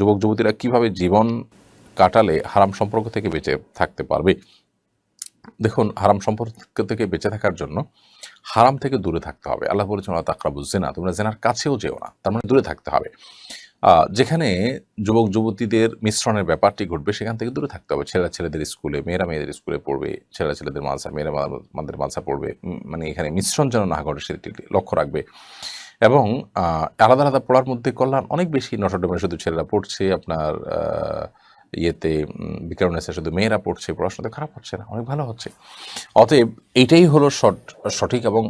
যুবক যুবতীরা কীভাবে জীবন কাটালে হারাম সম্পর্ক থেকে বেঁচে থাকতে পারবে? দেখুন, হারাম সম্পর্ক থেকে বেঁচে থাকার জন্য হারাম থেকে দূরে থাকতে হবে। আল্লাহ বলেছেন তাকরাবু জেনা তোমরা জেনার কাছেও যেও না, তার মানে দূরে থাকতে হবে। যেখানে যুবক যুবতীদের মিশ্রণের ব্যাপারটি ঘটবে, সেখান থেকে দূরে থাকতে হবে। ছেলেরা ছেলেদের স্কুলে, মেয়েরা মেয়েদের স্কুলে পড়বে, ছেলেরা ছেলেদের মাঝা মেয়েরা মাদের মাঝা পড়বে মানে এখানে মিশ্রণ যেন না ঘটে, সেটি লক্ষ্য রাখবে। এবং আলাদা আলাদা পড়ার মধ্যে কল্যাণ অনেক বেশি নটরডেমে শুধু ছেলেরা পড়ছে, আপনার ইয়েতে বিকারণেসে শুধু মেয়েরা পড়ছে পড়াশোনাতে খারাপ হচ্ছে না, অনেক ভালো হচ্ছে। অতএব এটাই হলো সঠিক এবং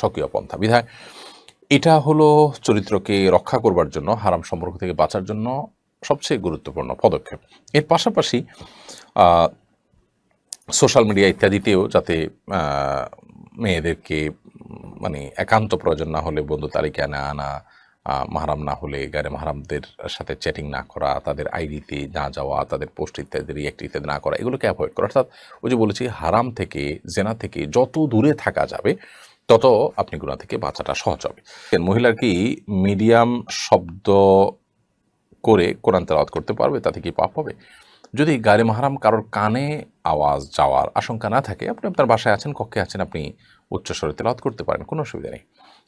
স্বকীয় পন্থা। বিধায় এটা হলো চরিত্রকে রক্ষা করবার জন্য, হারাম সম্পর্ক থেকে বাঁচার জন্য সবচেয়ে গুরুত্বপূর্ণ পদক্ষেপ। এর পাশাপাশি সোশ্যাল মিডিয়া ইত্যাদিতেও যাতে মেয়েদেরকে মানে একান্ত প্রয়োজন না হলে বন্ধু তালিকায় না আনা মাহারাম না হলে গায়ে মাহারামদের সাথে চ্যাটিং না করা, তাদের আইডিতে না যাওয়া, তাদের পোস্ট ইত্যাদি রিয়েক্ট ইত্যাদি না করা, এগুলোকে অ্যাভয়েড করা। অর্থাৎ ওই যে বলেছি, হারাম থেকে, জেনা থেকে যত দূরে থাকা যাবে, তত আপনি গুণা থেকে বাঁচাটা সহজ হবে। মহিলার কি মিডিয়াম শব্দ করে কোরআন তেলাওয়াত করতে পারবে? তাতে কি পাপ হবে? যদি গাড়ি মাহারাম কারোর কানে আওয়াজ যাওয়ার আশঙ্কা না থাকে, আপনি আপনার বাসায় আছেন, কক্ষে আছেন, আপনি উচ্চস্বরে তেলাওয়াত করতে পারেন কোনো অসুবিধা নেই।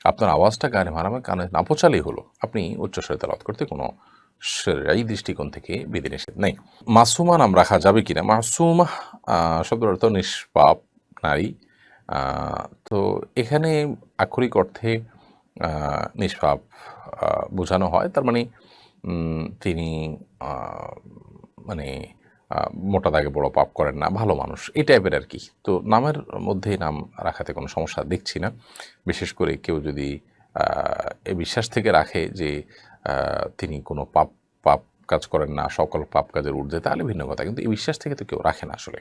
আপনার আওয়াজটা গানে মাহারামের কানে না পৌঁছালেই হলো। আপনি উচ্চস্বরে তেলাওয়াত করতে কোনো এই দৃষ্টিকোণ থেকে বিধিনিষেধ নেই। মাসুমা নাম রাখা যাবে কিনা? মাসুমা আহ, শব্দের অর্থ নিষ্পাপ নারী। তো এখানে আক্ষরিক অর্থে নিষ্পাপ বোঝানো হয়। তার মানে তিনি মানে মোটা দাগে বড় পাপ করেন না, ভালো মানুষ, এই টাইপের আর কি। তো নামের মধ্যেই নাম রাখাতে কোনো সমস্যা দেখছি না। বিশেষ করে কেউ যদি এ বিশ্বাস থেকে রাখে যে তিনি কোনো পাপ পাপ কাজ করেন না, সকল পাপ কাজের ঊর্ধ্বে, তাহলে ভিন্ন কথা। কিন্তু এই বিশ্বাস থেকে তো কেউ রাখে না আসলে।